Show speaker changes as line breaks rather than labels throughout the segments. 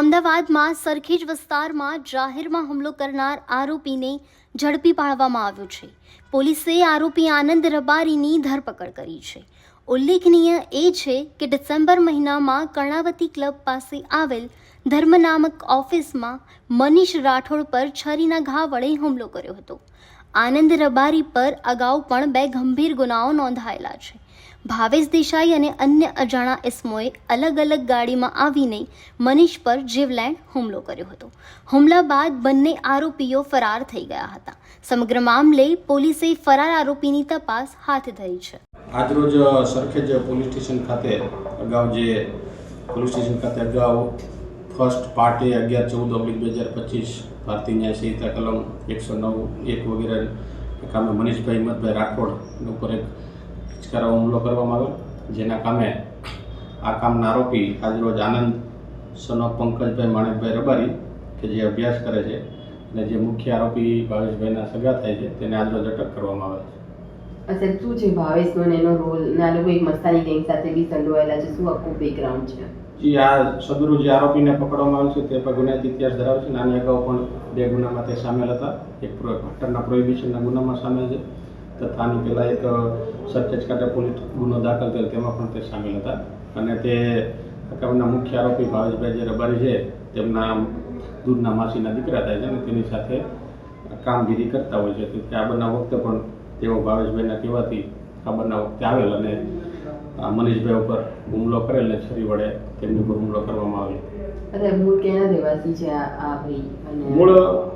અમદાવાદમાં સરખેજ વિસ્તારમાં જાહેરમાં હુમલો કરનાર આરોપીને ઝડપી પાડવામાં આવ્યો છે. પોલીસે આરોપી આનંદ રબારીની ધરપકડ કરી છે. ઉલ્લેખનીય એ છે કે ડિસેમ્બર મહિનામાં કર્ણાવતી ક્લબ પાસે આવેલ ધર્મ નામક ઓફિસમાં મનીષ રાઠોડ પર છરીના ઘા વડે હુમલો કર્યો હતો. આનંદ રબારી પર અગાઉ પણ બે ગંભીર ગુનાઓ નોંધાયેલા છે. ભાવેશ દેસાઈ અને અન્ય અજાણા ઇસમોએ અલગ અલગ ગાડીમાં આવીને મનીષ પર જીવલેણ હુમલો કર્યો હતો. હુમલા બાદ બંને આરોપીઓ ફરાર થઈ ગયા હતા. સમગ્ર મામલે પોલીસે ફરાર આરોપીની તપાસ હાથ ધરી છે.
આજરોજ સરખેજ પોલીસ સ્ટેશન ખાતે અગાઉ જે પોલીસ સ્ટેશન ખાતે અગાઉ ફર્સ્ટ પાર્ટે અગિયાર ચૌદ ઓગણીસ બે હજાર પચીસ ભારતીય ન્યાય સંહિતા કલમ એકસો નવ એક વગેરે કામે મનીષભાઈ, હિંમતભાઈ રાઠોડ ઉપર એક હિચકારો હુમલો કરવામાં આવ્યો જેના કામે આ કામના આરોપી આજરોજ આનંદ સનો પંકજભાઈ માણેકભાઈ રબારી કે જે અભ્યાસ કરે છે અને જે મુખ્ય આરોપી ભાવેશભાઈના સગા થાય છે તેને આજરોજ અટક કરવામાં આવે છે.
અચ્છા શું છે ભાવેશનો ને એનો રોલ? ના લોકો એક મસ્તાની ગેંગ સાથે બી સંડોવાયેલા છે. શું આખું બેકગ્રાઉન્ડ છે?
જી આ સદુરુ જે આરોપીને પકડવામાં આવ્યો છે તે પર ગુનાહિત ઇતિહાસ ધરાવે છે. નાની અગાઉ પણ બે ગુનામાં તે સામેલ હતા. એક ઘટના પ્રોહિબિશનના ગુનામાં સામેલ છે. તથા આની પહેલાં એક સરખેજ કાંઠે પોલીસ ગુનો દાખલ થયો તેમાં પણ તે સામેલ હતા. અને તે કામના મુખ્ય આરોપી ભાવેશભાઈ જે રબારી છે તેમના દૂધના માસીના દીકરા થાય છે અને તેની સાથે કામગીરી કરતા હોય છે. તેથી આ બનાવ વખતે પણ તેઓ ભાવેશભાઈના કહેવાથી આ બનાવ વખતે આવેલ અને મનીષભાઈ ઉપર હુમલો કરેલ ને છરી વડે તેમની ઉપર હુમલો કરવામાં આવ્યો
મૂળ પાટણના રહેવાસી છે આ આ ભાઈ? અને
મૂળ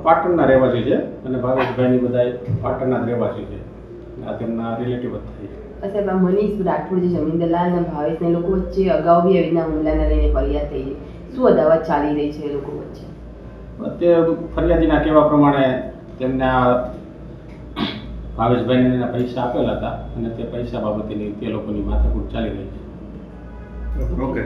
પાટણના રહેવાસી છે અને ભાવેશભાઈની બધા પાટણના રહેવાસી છે. આ તેમના રિલેટિવ જ
અસર આ મનીષ રાઠોડ જે જમીન દલાલ અને ભાવેશ ને લોકો વચ્ચે અગાઉ બી આવી રીતના હુમલાને લઈને ફરિયાદ થઈ. છે શું અદાવત ચાલી રહી છે એ લોકો વચ્ચે?
અત્યારે ફરિયાદીના કહેવા પ્રમાણે તેમને ભાવેશભાઈને પૈસા આપેલા હતા અને તે પૈસા બાબતેની તે લોકોની માથાકૂટ ચાલી રહી છે.
ઓકે